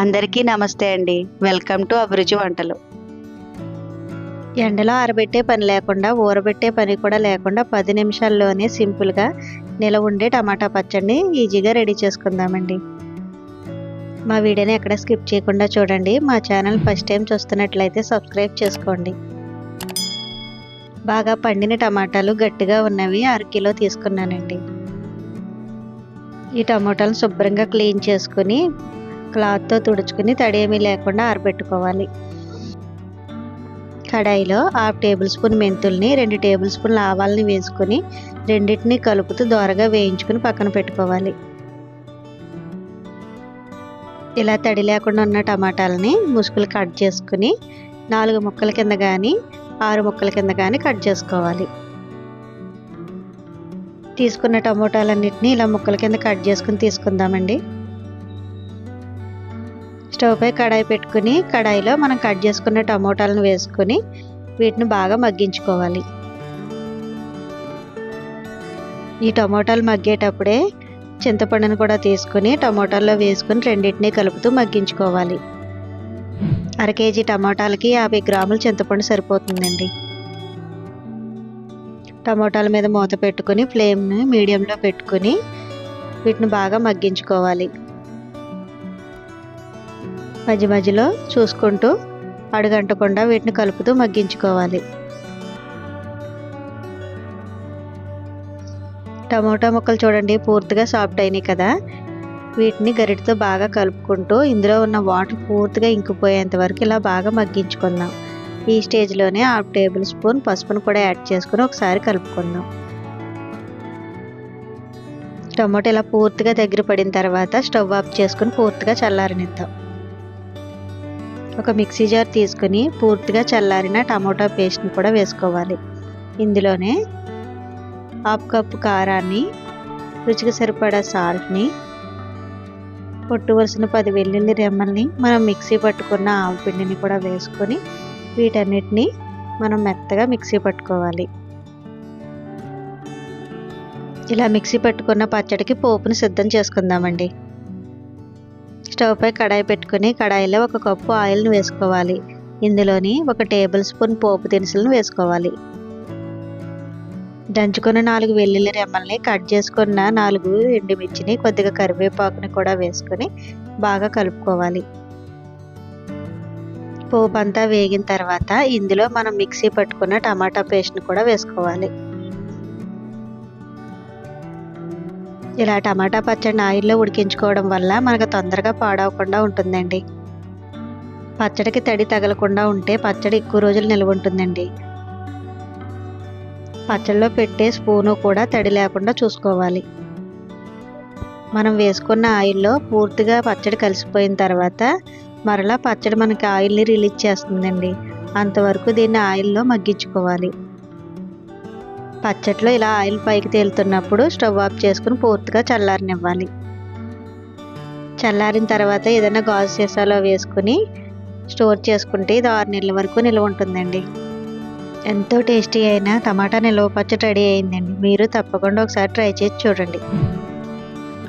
అందరికీ నమస్తే అండి. వెల్కమ్ టు అభిరుచి వంటలు. ఎండలో ఆరబెట్టే పని లేకుండా ఊరబెట్టే పని కూడా లేకుండా పది నిమిషాల్లోనే సింపుల్గా నిల ఉండే టమాటా పచ్చడిని ఈజీగా రెడీ చేసుకుందామండి. మా వీడియోని ఎక్కడ స్కిప్ చేయకుండా చూడండి. మా ఛానల్ ఫస్ట్ టైం చూస్తున్నట్లయితే సబ్స్క్రైబ్ చేసుకోండి. బాగా పండిన టమాటాలు గట్టిగా ఉన్నవి అరకిలో తీసుకున్నానండి. ఈ టమాటాలు శుభ్రంగా క్లీన్ చేసుకుని క్లాత్తో తుడుచుకుని తడేమీ లేకుండా ఆరబెట్టుకోవాలి. కడాయిలో హాఫ్ టేబుల్ స్పూన్ మెంతుల్ని రెండు టేబుల్ స్పూన్ల ఆవాలని వేసుకొని రెండింటిని కలుపుతూ దోరగా వేయించుకుని పక్కన పెట్టుకోవాలి. ఇలా తడి లేకుండా ఉన్న టమాటాలని ముసుగులు కట్ చేసుకుని నాలుగు ముక్కల కింద కానీ ఆరు ముక్కల కింద కానీ కట్ చేసుకోవాలి. తీసుకున్న టమోటాలన్నిటిని ఇలా ముక్కల కింద కట్ చేసుకుని తీసుకుందామండి. స్టవ్ పై కడాయి పెట్టుకుని కడాయిలో మనం కట్ చేసుకున్న టమోటాలను వేసుకొని వీటిని బాగా మగ్గించుకోవాలి. ఈ టమోటాలు మగ్గేటప్పుడే చింతపండును కూడా తీసుకుని టమోటాల్లో వేసుకుని రెండింటినీ కలుపుతూ మగ్గించుకోవాలి. అర కేజీ టమోటాలకి యాభై గ్రాములు చింతపండు సరిపోతుందండి. టమోటాల మీద మూత పెట్టుకుని ఫ్లేమ్ని మీడియంలో పెట్టుకుని వీటిని బాగా మగ్గించుకోవాలి. మధ్య మధ్యలో చూసుకుంటూ అడుగంటకుండా వీటిని కలుపుతూ మగ్గించుకోవాలి. టమోటా ముక్కలు చూడండి పూర్తిగా సాఫ్ట్ అయినాయి కదా. వీటిని గరిటతో బాగా కలుపుకుంటూ ఇందులో ఉన్న వాటర్ పూర్తిగా ఇంకిపోయేంత వరకు ఇలా బాగా మగ్గించుకుందాం. ఈ స్టేజ్లోనే హాఫ్ టేబుల్ స్పూన్ పసుపును కూడా యాడ్ చేసుకుని ఒకసారి కలుపుకుందాం. టమాటో ఇలా పూర్తిగా దగ్గర పడిన తర్వాత స్టవ్ ఆఫ్ చేసుకుని పూర్తిగా చల్లారనిద్దాం. ఒక మిక్సీ జార్ తీసుకుని పూర్తిగా చల్లారిన టమాటా పేస్ట్ని కూడా వేసుకోవాలి. ఇందులోనే హాఫ్ కప్పు కారాన్ని రుచికి సరిపడా సాల్ట్ని పొట్టువలసిన పది వెల్లుల్లి రెమ్మల్ని మనం మిక్సీ పట్టుకున్న ఆవు పిండిని కూడా వేసుకొని వీటన్నిటిని మనం మెత్తగా మిక్సీ పట్టుకోవాలి. ఇలా మిక్సీ పట్టుకున్న పచ్చడికి పోపుని సిద్ధం చేసుకుందామండి. స్టవ్ పై కడాయి పెట్టుకుని కడాయిలో ఒక కప్పు ఆయిల్ని వేసుకోవాలి. ఇందులోని ఒక టేబుల్ స్పూన్ పోపు దినుసులను వేసుకోవాలి. దంచుకున్న నాలుగు వెల్లుల్లి రెమ్మల్ని కట్ చేసుకున్న నాలుగు ఎండుమిర్చిని కొద్దిగా కరివేపాకుని కూడా వేసుకొని బాగా కలుపుకోవాలి. పోపు అంతా వేగిన తర్వాత ఇందులో మనం మిక్సీ పట్టుకున్న టమాటా పేస్ట్ని కూడా వేసుకోవాలి. ఇలా టమాటా పచ్చడిని ఆయిల్లో ఉడికించుకోవడం వల్ల మనకు తొందరగా పాడవకుండా ఉంటుందండి. పచ్చడికి తడి తగలకుండా ఉంటే పచ్చడి ఎక్కువ రోజులు నిల్వ ఉంటుందండి. పచ్చడిలో పెట్టే స్పూను కూడా తడి లేకుండా చూసుకోవాలి. మనం వేసుకున్న ఆయిల్లో పూర్తిగా పచ్చడి కలిసిపోయిన తర్వాత మరలా పచ్చడి మనకి ఆయిల్ని రిలీజ్ చేస్తుందండి. అంతవరకు దీన్ని ఆయిల్లో మగ్గించుకోవాలి. పచ్చట్లో ఇలా ఆయిల్ పైకి తేలుతున్నప్పుడు స్టవ్ ఆఫ్ చేసుకుని పూర్తిగా చల్లారనివ్వాలి. చల్లారిన తర్వాత ఏదైనా గాజు సీసాలో వేసుకుని స్టోర్ చేసుకుంటే ఇది ఆరు నెలల వరకు నిల్వ ఉంటుందండి. ఎంతో టేస్టీ అయిన టమాటా నిల్వ పచ్చడి రెడీ అయిందండి. మీరు తప్పకుండా ఒకసారి ట్రై చేసి చూడండి.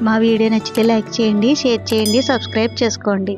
మా వీడియో నచ్చితే లైక్ చేయండి షేర్ చేయండి సబ్స్క్రైబ్ చేసుకోండి.